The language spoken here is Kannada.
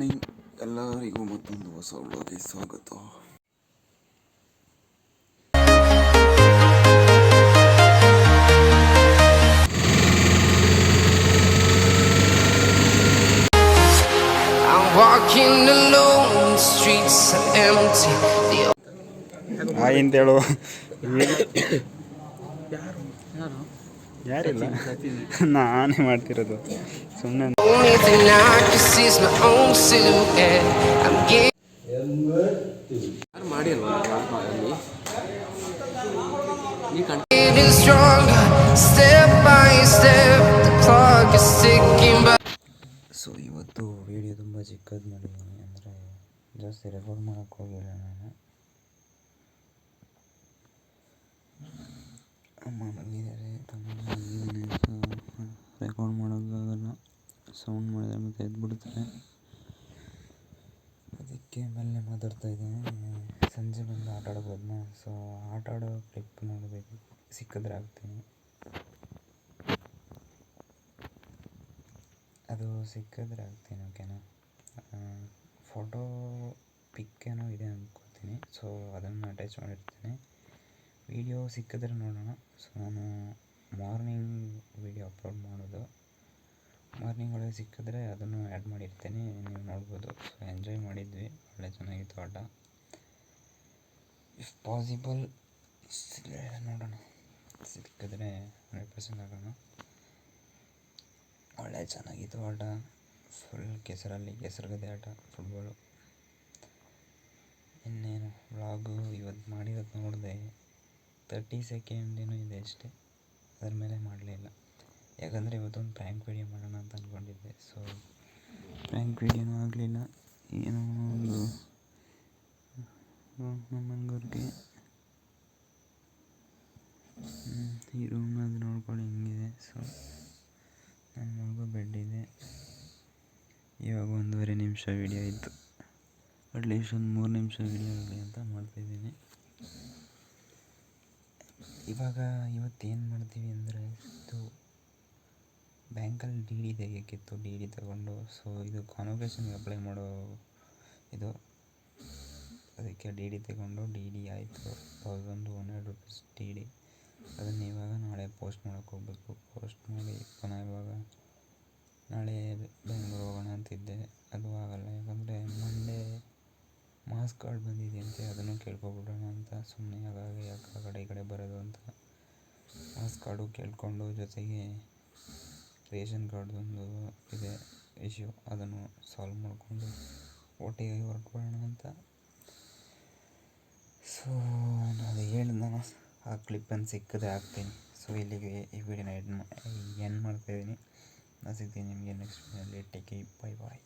ಮಾರ್ನಿಂಗ್ ಎಲ್ಲರಿಗೂ ಮತ್ತೊಂದು ಹೊಸ ವ್ಲಾಗ್ಗೆ ಸ್ವಾಗತ I'm walking alone, the streets are empty. The hi ಅಂತೇಳು ಯಾರಿಲ್ಲ. ನಾನೇ ಮಾಡ್ತಿರೋದು. ಸುಮ್ಮನೆ ಸೊ ಇವತ್ತು ವಿಡಿಯೋ ತುಂಬ ಚಿಕ್ಕದ್ ಮಾಡಿದ್ದೀನಿ ಅಂದರೆ ಜಾಸ್ತಿ ರೆಕಾರ್ಡ್ ಮಾಡೋಕ್ಕೋಗಿಲ್ಲ ನಾನು. ಸೌಂಡ್ ಮಾಡಿದ್ರೆ ಮತ್ತೆ ಎದ್ಬಿಡ್ತಾರೆ ಅದಕ್ಕೆ ಮೇಲೆ ಮಾತಾಡ್ತಾ ಇದ್ದೀನಿ. ಸಂಜೆ ಬಂದು ಆಟ ಆಡೋಕೆ ಸೊ ಆಟ ಆಡೋ ಕ್ಲಿಪ್ ನೋಡಬೇಕು. ಸಿಕ್ಕಿದ್ರೆ ಹಾಕ್ತೀನಿ. ಅದು ಸಿಕ್ಕಿದ್ರೆ ಹಾಕ್ತೀನಿ ಓಕೆನಾ ಫೋಟೋ ಪಿಕ್ ಏನೋ ಇದೆ ಅಂದ್ಕೋತೀನಿ ಸೊ ಅದನ್ನು ಅಟ್ಯಾಚ್ ಮಾಡಿರ್ತೀನಿ. ವೀಡಿಯೋ ಸಿಕ್ಕಿದ್ರೆ ನೋಡೋಣ. ಸೊ ನಾನು ಮಾರ್ನಿಂಗ್ ವೀಡಿಯೋ ಅಪ್ಲೋಡ್ ಮಾಡೋದು. ಮಾರ್ನಿಂಗ್ ಒಳಗೆ ಸಿಕ್ಕಿದ್ರೆ ಅದನ್ನು ಆ್ಯಡ್ ಮಾಡಿರ್ತೀನಿ, ನೀವು ನೋಡ್ಬೋದು. ಸೊ ಎಂಜಾಯ್ ಮಾಡಿದ್ವಿ. ಒಳ್ಳೆ ಚೆನ್ನಾಗಿತ್ತು ಆಟ. ಇಫ್ ಪಾಸಿಬಲ್ ನೋಡೋಣ. ಸಿಕ್ಕಿದ್ರೆ ಹಂಡ್ರೆಡ್ ಪರ್ಸೆಂಟ್ ಆಗೋಣ. ಒಳ್ಳೆ ಚೆನ್ನಾಗಿತ್ತು ಆಟ. ಫುಲ್ ಕೆಸರಲ್ಲಿ ಕೆಸರುಗದೆ ಆಟ ಫುಟ್ಬಾಲು ಇನ್ನೇನು ವ್ಲಾಗು ಇವತ್ತು ಮಾಡಿರೋದು ನೋಡಿದೆ. ತರ್ಟಿ ಸೆಕೆಂಡ್ ಏನೋ ಇದೆ ಅಷ್ಟೇ. ಅದ್ರ ಮೇಲೆ ಮಾಡಲಿಲ್ಲ ಯಾಕಂದರೆ ಇವತ್ತೊಂದು ಪ್ರ್ಯಾಂಕ್ ವೀಡಿಯೋ ಮಾಡೋಣ ಅಂತ ಅಂದ್ಕೊಂಡಿದ್ದೆ ಸೊ ಪ್ರ್ಯಾಂಕ್ ವೀಡಿಯೋನೂ ಆಗಲಿಲ್ಲ. ಏನೋ ಒಂದು ನಮ್ಮನಗೋರಿಗೆ ಈ ರೂಮ್ ಅದು ನೋಡ್ಕೊಳ್ಳಿ, ಹಿಂಗಿದೆ. ಸೊ ನನ್ನ ಮಗು ಬೆಡ್ ಇದೆ. ಇವಾಗ ಒಂದೂವರೆ ನಿಮಿಷ ವಿಡಿಯೋ ಇತ್ತು ಅಟ್ಲೀಸ್ಟ್ ಒಂದು ಮೂರು ನಿಮಿಷ ವಿಡಿಯೋ ಆಗಲಿ ಅಂತ ಮಾಡ್ತಾಯಿದ್ದೀನಿ ಇವಾಗ ಇವತ್ತೇನು ಮಾಡ್ತೀವಿ ಅಂದರೆ, ಇದು ಬ್ಯಾಂಕಲ್ಲಿ ಡಿ ಡಿ ತೆಗಿಯೋಕ್ಕಿತ್ತು ಡಿ ಡಿ ತಗೊಂಡು. ಸೊ ಇದು ಕಾನ್ವೊಕೇಶನ್ಗೆ ಅಪ್ಲೈ ಮಾಡೋ ಇದು. ಅದಕ್ಕೆ ಡಿ ಡಿ ತಗೊಂಡು, ಡಿ ಡಿ ಆಯಿತು. Thousand one hundred rupees D D. ಅದನ್ನು ಇವಾಗ ನಾಳೆ ಪೋಸ್ಟ್ ಮಾಡೋಕ್ಕೆ ಹೋಗಬೇಕು. ಪೋಸ್ಟ್ ಮಾಡಿ, ಪುನಃ ಇವಾಗ ನಾಳೆ ಬೆಂಗ್ಳೂರು ಹೋಗೋಣ ಅಂತಿದ್ದೆ. ಅದು ಆಗಲ್ಲ. ಯಾಕಂದರೆ ಮಂಡೇ ಮಾಸ್ ಕಾರ್ಡ್ ಬಂದಿದೆ ಬಂದಿದೆಯಂತೆ ಅದನ್ನು ಕೇಳ್ಕೊಬಿಡೋಣ ಅಂತ. ಸುಮ್ಮನೆ ಆಗಾಗ ಯಾಕೆ ಆ ಕಡೆ ಈ ಕಡೆ ಬರೋದು ಅಂತ. ಮಾಸ್ ಕಾರ್ಡು ಕೇಳಿಕೊಂಡು ಜೊತೆಗೆ ರೇಷನ್ ಕಾರ್ಡ್ದೊಂದು ಇದೆ ಇಶ್ಯೂ. ಅದನ್ನು ಸಾಲ್ವ್ ಮಾಡಿಕೊಂಡು ಒಟ್ಟಿಗೆ ಹೊರಟ್ಬಿಡೋಣ ಅಂತ. ಸೊ ಅದು ಹೇಳಿದ್ನಲ್ಲ, ಆ ಕ್ಲಿಪ್ಪನ್ನು ಸಿಕ್ಕಿದ್ರೆ ಹಾಕ್ತೀನಿ. ಸೊ, ಇಲ್ಲಿಗೆ ಈ ವಿಡಿಯೋನ ಎಡ್ ಎಂಡ್ ಮಾಡ್ತಾಯಿದ್ದೀನಿ ನಾನು ಸಿಗ್ತೀನಿ ನಿಮಗೆ ನೆಕ್ಸ್ಟ್ ವಿಡಿಯೋಲಿ ಟೇಕ್ ಬೈ ಬಾಯ್